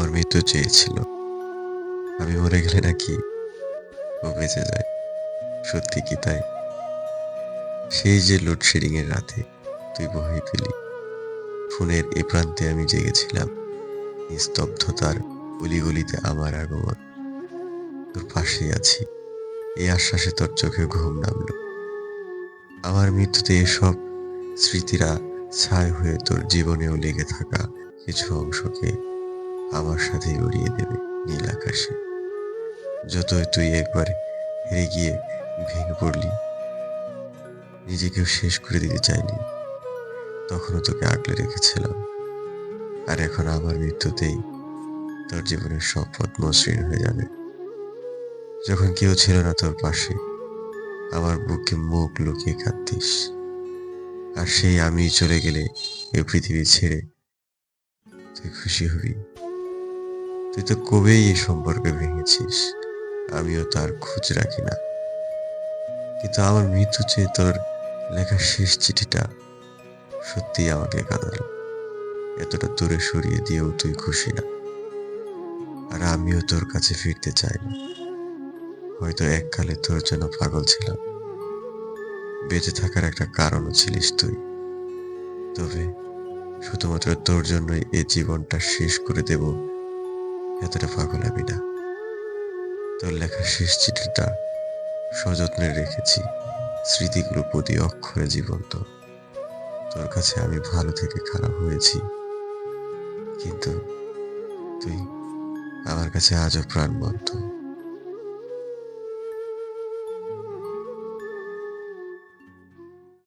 আমার মৃত্যু চেয়েছিল। আমি মরে গেলে নাকি ও বেঁচে যায়। সত্যি কি তাই? সেই যে লোডশেডিং এর রাতে তুই বহি পেলি। ফোনের এ প্রান্তে আমি জেগেছিলাম। নিস্তব্ধতার গলিগলিতে আমার আগমন। তোর পাশেই আছি। এই আশ্বাসে তোর চোখে ঘুম নামলো। আমার মৃত্যুতে এসব স্মৃতিরা ছায় হয়ে তোর জীবনেও লেগে থাকা কিছু অংশকে আমার সাথে উড়িয়ে দেবে নীল আকাশে। যতই তুই একবার হেরে গিয়ে ভেঙে পড়লি, নিজেকেও শেষ করে দিতে চাইনি, তখনও তোকে আগলে রেখেছিলাম। আর এখন আমার মৃত্যুতেই তোর জীবনের সব পথ মসৃণ হয়ে যাবে। যখন কেউ ছিল না তোর পাশে, আমার বুকে মুখ লুকিয়ে কাঁদতিস। আর সেই আমি চলে গেলে এই পৃথিবী ছেড়ে তুই খুশি হবি। তুই তো কবেই এই সম্পর্কে ভেঙেছিস? আমিও তার খোঁজ রাখি না। কিন্তু আমার মৃত্যু চেয়ে তোর লেখা শেষ চিঠিটা সত্যিই আমাকে কাঁদালো। এতটা দূরে সরিয়ে দিয়েও তুই খুশি না। আর আমিও তোর কাছে ফিরতে চাই না। হয়তো এককালে তোর জন্য পাগল ছিলাম। বেঁচে থাকার একটা কারণও ছিলিস তুই। তবে শুধুমাত্র তোর জন্যই এই জীবনটা শেষ করে দেব এতটা পাগল আমি না। তোর লেখা শেষ চিঠিটা সযত্নে রেখেছি। স্মৃতিগুলো প্রতি অক্ষরে জীবন্ত। তোর কাছে আমি ভালো থেকে খারাপ হয়েছি। কিন্তু তুই আমার কাছে আজও প্রাণবন্ত।